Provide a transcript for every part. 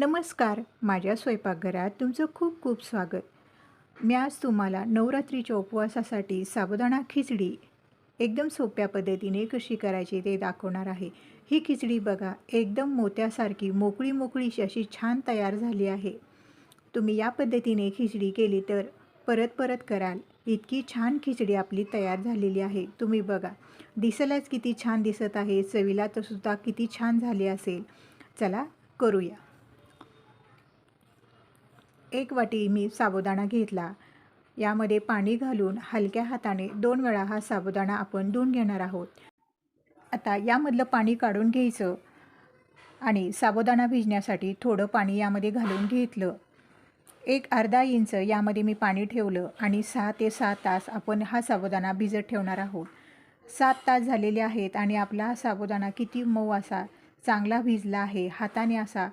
नमस्कार माझ्या स्वयंपाकघरात तुमचं खूप खूप स्वागत. मी आज तुम्हाला नवरात्रीच्या उपवासासाठी साबुदाणा खिचडी एकदम सोप्या पद्धतीने कशी करायची ते दाखवणार आहे. ही खिचडी बघा एकदम मोत्यासारखी मोकळी मोकळीशी अशी छान तयार झाली आहे. तुम्ही या पद्धतीने खिचडी केली तर परत परत कराल. इतकी छान खिचडी आपली तयार झालेली आहे. तुम्ही बघा दिसायलाच किती छान दिसत आहे. चवीला तर सुद्धा किती छान झाली असेल. चला करूया. एक वाटी मी साबुदाणा घेतला. यामध्ये पाणी घालून हलक्या हाताने दोन वेळा हा साबुदाणा आपण धुवून घेणार आहोत. आता यामधलं पाणी काढून घ्यायचं आणि साबुदाणा भिजण्यासाठी थोडं पाणी यामध्ये घालून घेतलं. एक अर्धा इंच यामध्ये मी पाणी ठेवलं आणि सहा ते सात तास आपण हा साबुदाणा भिजत ठेवणार आहोत. सात तास झालेले आहेत आणि आपला हा साबुदाणा किती मऊ असा चांगला भिजला आहे हाताने असा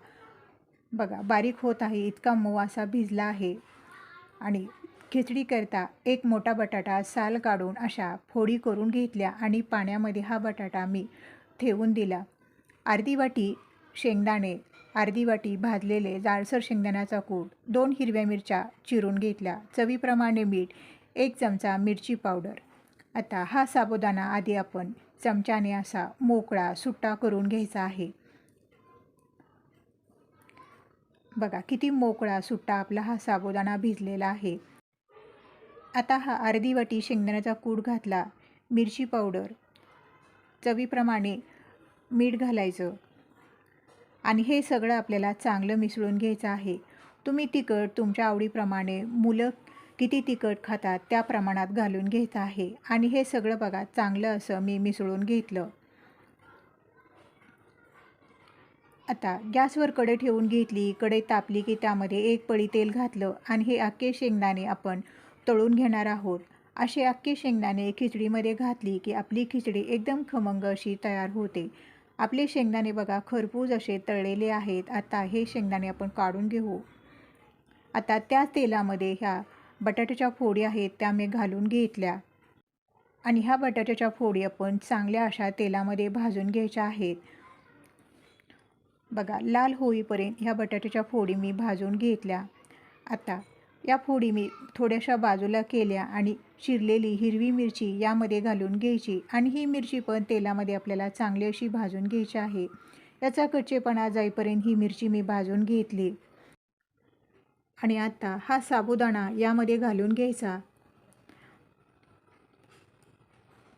बघा बारीक होत आहे इतका मऊ असा भिजला आहे. आणि खिचडी करता एक मोठा बटाटा साल काढून अशा फोडी करून घेतल्या आणि पाण्यामध्ये हा बटाटा मी ठेवून दिला. अर्धी वाटी शेंगदाणे अर्धी वाटी भाजलेले जाडसर शेंगदाण्याचा कूट दोन हिरव्या मिरच्या चिरून घेतल्या. चवीप्रमाणे मीठ एक चमचा मिरची पावडर. आता हा साबुदाणा आधी आपण चमच्याने असा मोकळा सुट्टा करून घ्यायचा आहे. बघा किती मोकळा सुट्टा आपला हा साबुदाणा भिजलेला आहे. आता हा अर्धी वाटी शेंगदाण्याचा कूड घातला मिरची पावडर चवीप्रमाणे मीठ घालायचं. आणि हे सगळं आपल्याला चांगलं मिसळून घ्यायचं आहे. तुम्ही तिखट तुमच्या आवडीप्रमाणे मुलं किती तिखट खातात त्या प्रमाणात घालून घ्यायचं आहे. आणि हे सगळं बघा चांगलं असं मी मिसळून घेतलं. आता गॅसवर कढई ठेवून घेतली कढई तापली की त्यामध्ये एक पळी तेल घातलं आणि हे अख्खे शेंगदाणे आपण तळून घेणार आहोत. असे अख्खे शेंगदाणे खिचडीमध्ये घातली की आपली खिचडी एकदम खमंग अशी तयार होते. आपले शेंगदाणे बघा खरपूज असे तळलेले आहेत. आता हे शेंगदाणे आपण काढून घेऊ. आता त्या तेलामध्ये ह्या बटाट्याच्या फोडी आहेत त्या मी घालून घेतल्या. आणि ह्या बटाट्याच्या फोडी आपण चांगल्या अशा तेलामध्ये भाजून घ्यायच्या आहेत. बघा लाल होईपर्यंत ह्या बटाट्याच्या फोडी मी भाजून घेतल्या. आता या फोडी मी थोड्याशा बाजूला केल्या आणि चिरलेली हिरवी मिरची यामध्ये घालून घ्यायची आणि ही मिरची पण तेलामध्ये आपल्याला चांगली अशी भाजून घ्यायची आहे. याचा कच्चेपणा जाईपर्यंत ही मिरची मी भाजून घेतली. आणि आता हा साबुदाणा यामध्ये घालून घ्यायचा.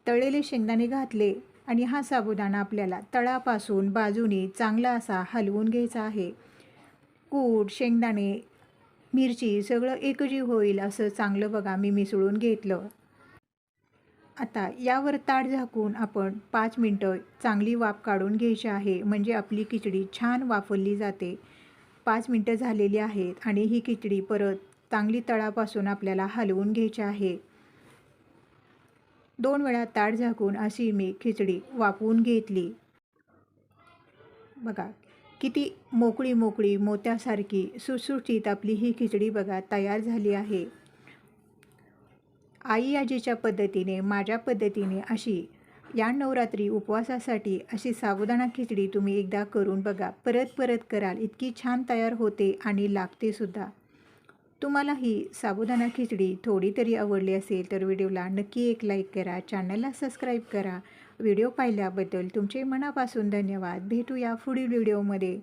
तळलेले शेंगदाणे घातले. आणि हा साबुदाणा आपल्याला तळापासून बाजूने चांगला असा हलवून घ्यायचा आहे. कूट शेंगदाणे मिरची सगळं एकजीव होईल असं चांगलं बघा मी मिसळून घेतलं. आता यावर ताट झाकून आपण पाच मिनटं चांगली वाफ काढून घ्यायची आहे. म्हणजे आपली खिचडी छान वापरली जाते. पाच मिनटं झालेली आहेत आणि ही खिचडी परत चांगली तळापासून आपल्याला हलवून घ्यायची आहे. दोन वेळा ताट झाकून अशी मी खिचडी वापवून घेतली. बघा किती मोकळी मोकळी मोत्यासारखी सुटसुटीत आपली ही खिचडी बघा तयार झाली आहे. आई आजीच्या पद्धतीने माझ्या पद्धतीने अशी या नवरात्री उपवासासाठी अशी साबुदाणा खिचडी तुम्ही एकदा करून बघा. परत परत कराल इतकी छान तयार होते आणि लागते सुद्धा. तुम्हाला ही साबुदाणा खिचडी थोडी तरी आवडली असेल तर व्हिडिओला नक्की एक लाईक करा चॅनलला सबस्क्राईब करा. व्हिडिओ पाहिल्याबद्दल तुमचे मनापासून धन्यवाद. भेटूया पुढील व्हिडिओमध्ये